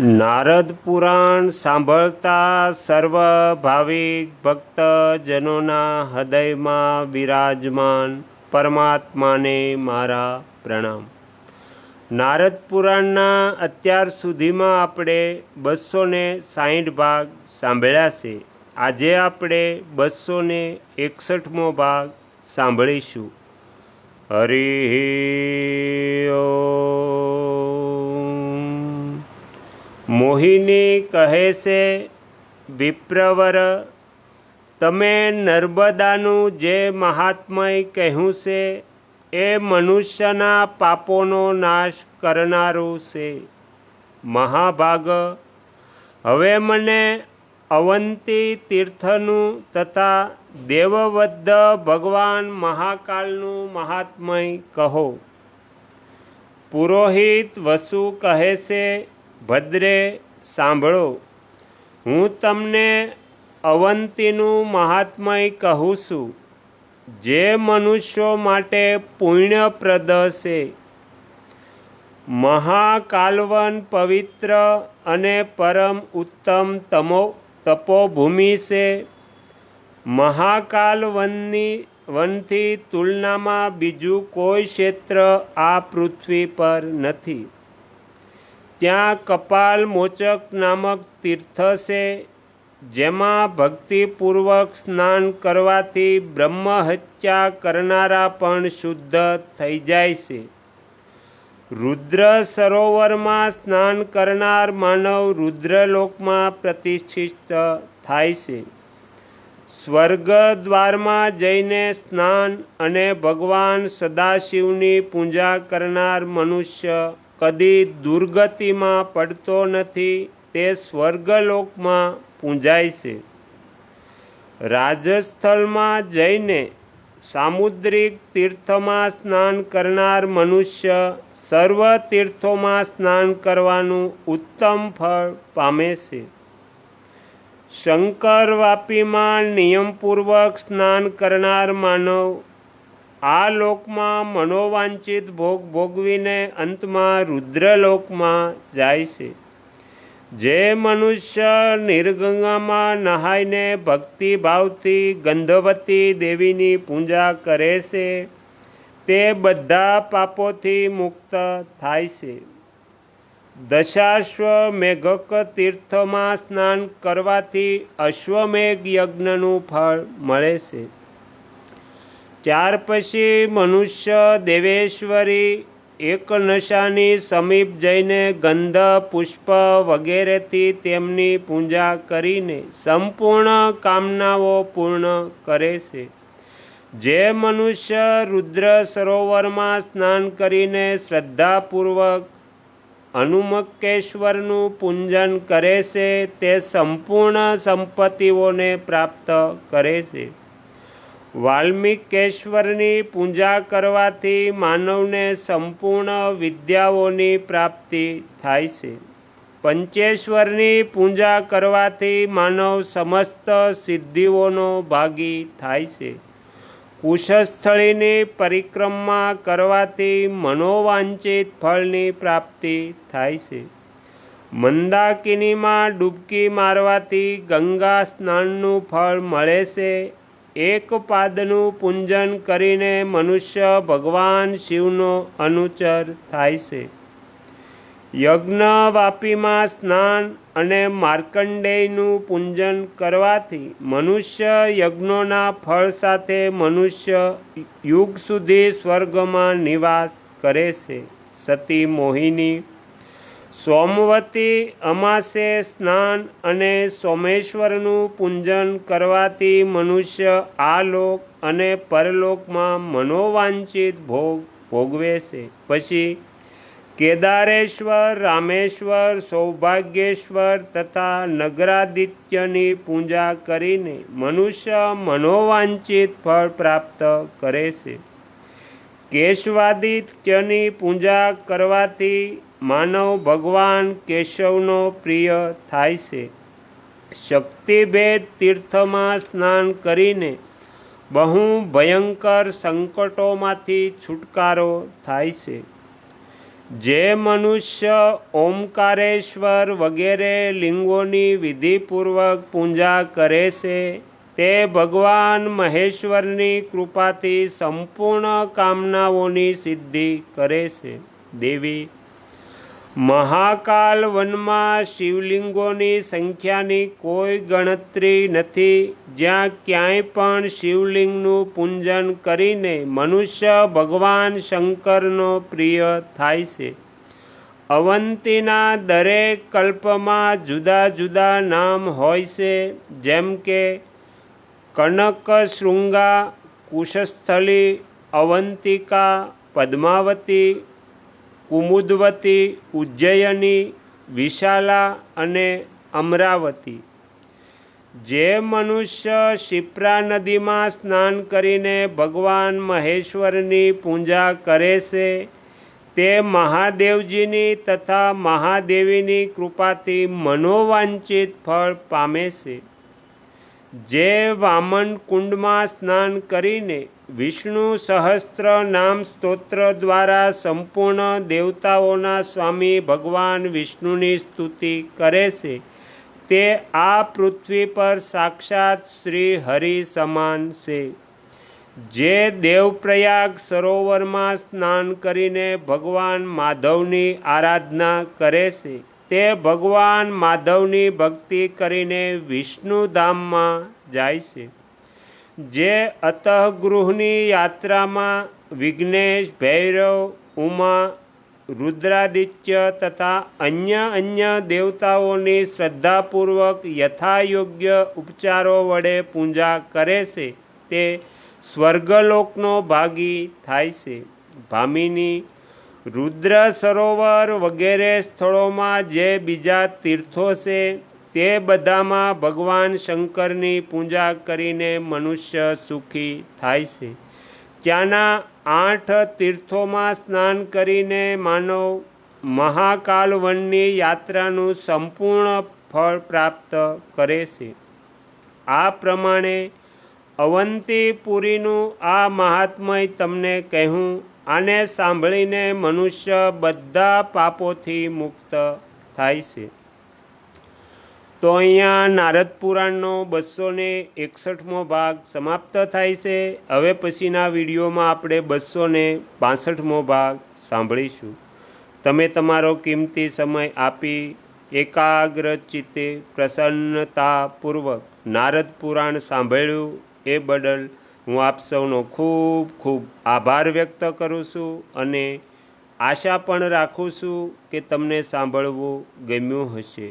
નારદ પુરાણ સાંભળતા સર્વ ભાવિક ભક્તજનોના હૃદયમાં બિરાજમાન પરમાત્માને મારા પ્રણામ. નારદ પુરાણના અત્યાર સુધીમાં આપણે બસો ને સાહીઠ ભાગ સાંભળ્યા છે. આજે આપણે બસો ને એકસઠમો ભાગ સાંભળીશું. હરિ મોહિની કહે છે, વિપ્રવર, તમે નર્મદાનું જે મહાત્મય કહ્યું છે, એ મનુષ્યના પાપોનો નાશ કરનારું છે. મહાભાગ, હવે મને અવંતી તીર્થનું તથા દેવવદ્ધ ભગવાન મહાકાલનું મહાત્મય કહો. પુરોહિત વસુ કહે છે ભદ્રે સાંભળો, હું તમને અવંતીનું મહાત્મય કહું છું, જે મનુષ્યો માટે પુણ્યપ્રદ છે. મહાકાલવન પવિત્ર અને પરમ ઉત્તમ તમો, તપોભૂમિ છે. મહાકાલવનની, વનથી તુલનામાં બીજું કોઈ ક્ષેત્ર આ પૃથ્વી પર નથી. ત્યાં કપાલ મોચક નામક તીર્થ છે, જેમાં ભક્તિપૂર્વક સ્નાન કરવાથી બ્રહ્મહત્યા કરનારા પણ શુદ્ધ થઈ જાય છે. રુદ્ર સરોવરમાં સ્નાન કરનાર માનવ રુદ્રલોકમાં પ્રતિષ્ઠિત થાય છે. સ્વર્ગ દ્વારમાં જઈને સ્નાન અને ભગવાન સદાશિવની પૂજા કરનાર મનુષ્ય કદી દુર્ગતિમાં પડતો નથી, તે સ્વર્ગલોકમાં પૂંજાય છે. રાજસ્થળમાં જઈને સામુદ્રિક તીર્થમાં સ્નાન કરનાર મનુષ્ય સર્વ તીર્થોમાં સ્નાન કરવાનું ઉત્તમ ફળ પામે છે. શંકર વાપીમાં નિયમપૂર્વક સ્નાન કરનાર માનવ આ લોકમાં મનોવાંચિત ભોગ ભોગવીને અંતમાં રુદ્રલોકમાં જાય છે. જે મનુષ્ય નિર્ગંગામાં નહાઈને ભક્તિભાવથી ગંધવતી દેવીની પૂજા કરે છે, તે બધા પાપોથી મુક્ત થાય છે. દશાશ્વમેઘક તીર્થમાં સ્નાન કરવાથી અશ્વમેઘ યજ્ઞનું ફળ મળે છે. ત્યાર પછી મનુષ્ય દેવેશ્વરી એક નશાની સમીપ જઈને ગંધ, પુષ્પ વગેરેથી તેમની પૂજા કરીને સંપૂર્ણ કામનાઓ પૂર્ણ કરે છે. જે મનુષ્ય રુદ્ર સરોવરમાં સ્નાન કરીને શ્રદ્ધાપૂર્વક હનુમકેશ્વરનું પૂજન કરે છે, તે સંપૂર્ણ સંપત્તિઓને પ્રાપ્ત કરે છે. વાલ્મિકેશ્વરની પૂજા કરવાથી માનવને સંપૂર્ણ વિદ્યાઓની પ્રાપ્તિ થાય છે. પંચેશ્વરની પૂજા કરવાથી માનવ સમસ્ત સિદ્ધિઓનો ભાગી થાય છે. કુશસ્થળીની પરિક્રમા કરવાથી મનોવાંચિત ફળની પ્રાપ્તિ થાય છે. મંદાકિનીમાં ડૂબકી મારવાથી ગંગા સ્નાનનું ફળ મળે છે એક પાદનું પૂજન કરીને મનુષ્ય ભગવાન શિવનો અનુચર થાય છે. યજ્ઞવાપીમાં સ્નાન અને માર્કંડેયનું પૂજન કરવાથી મનુષ્ય યજ્ઞોના ફળ સાથે મનુષ્ય યુગ સુધી સ્વર્ગમાં નિવાસ કરે છે. સતી મોહિની સોમવતી અમાસે સ્નાન અને સોમેશ્વરનું પૂજન કરવાથી મનુષ્ય આ લોક અને પરલોકમાં મનોવાંચિત ભોગ ભોગવે છે. પછી કેદારેશ્વર, રામેશ્વર, સૌભાગ્યેશ્વર તથા નગરાદિત્યની પૂજા કરીને મનુષ્ય મનોવાંચિત ફળ પ્રાપ્ત કરે છે. કેશવાદિત્યની પૂજા કરવાથી માનવ ભગવાન કેશવનો પ્રિય થાય છે. શક્તિભેદ તીર્થમાં સ્નાન કરીને બહુ ભયંકર સંકટોમાંથી છુટકારો થાય છે. જે મનુષ્ય ઓમકારેશ્વર વગેરે લિંગોની વિધિપૂર્વક પૂજા કરે છે, તે ભગવાન મહેશ્વરની કૃપાથી સંપૂર્ણ કામનાઓની સિદ્ધિ કરે છે. દેવી મહાકાલ વનમાં શિવલિંગોની સંખ્યાની કોઈ ગણતરી નથી. જ્યાં ક્યાંય પણ શિવલિંગનું પૂજન કરીને મનુષ્ય ભગવાન શંકરનો પ્રિય થાય છે. અવંતીના દરેક કલ્પમાં જુદા જુદા નામ હોય છે. જેમ કે કનકશૃંગા કુશસ્થલી, અવંતિકા, પદ્માવતી કુમુદવતી, ઉજ્જયની, વિશાલા અને અમરાવતી. જે મનુષ્ય શિપ્રા નદીમાં સ્નાન કરીને ભગવાન મહેશ્વરની પૂજા કરે છે, તે મહાદેવજીની તથા મહાદેવીની કૃપાથી મનોવાંછિત ફળ પામે છે. જે વામન કુંડમાં સ્નાન કરીને વિષ્ણુ સહસ્ત્ર નામ સ્તોત્ર દ્વારા સંપૂર્ણ દેવતાઓના સ્વામી ભગવાન વિષ્ણુની સ્તુતિ કરે છે. તે આ પૃથ્વી પર સાક્ષાત શ્રી હરિ સમાન છે. જે દેવપ્રયાગ સરોવરમાં સ્નાન કરીને ભગવાન માધવની આરાધના કરે છે. તે ભગવાન માધવની ભક્તિ કરીને વિષ્ણુધામમાં જાય છે. જે અતઃગૃહની યાત્રામાં વિઘ્નેશ, ભૈરવ, ઉમા, રુદ્રાદિત્ય તથા અન્ય અન્ય દેવતાઓની શ્રદ્ધાપૂર્વક યથાયોગ્ય ઉપચારો વડે પૂજા કરે છે, તે સ્વર્ગલોકનો ભાગી થાય છે. ભામિની રુદ્ર સરોવર વગેરે સ્થળોમાં જે બીજા તીર્થો છે તે બધામાં ભગવાન શંકરની પૂજા કરીને મનુષ્ય સુખી થાય છે. ત્યાંના આઠ તીર્થોમાં સ્નાન કરીને માનવ મહાકાલવનની યાત્રાનું સંપૂર્ણ ફળ પ્રાપ્ત કરે છે. આ પ્રમાણે અવંતીપુરીનું આ મહાત્મય તમને કહ્યું આને સાંભળીને મનુષ્ય બધા પાપોથી મુક્ત થાય છે. તો અહીંયા નારદ પુરાણનો બસો ને એકસઠમો ભાગ સમાપ્ત થાય છે. હવે પછીના વિડીયોમાં આપણે બસો ને પાસઠમો ભાગ સાંભળીશું. તમે તમારો કિંમતી સમય આપી એકાગ્ર ચિત્તે પ્રસન્નતાપૂર્વક નારદ પુરાણ સાંભળ્યું એ બદલ હું આપ સૌનો ખૂબ ખૂબ આભાર વ્યક્ત કરું છું અને આશા પણ રાખું છું કે તમને સાંભળવું ગમ્યું હશે.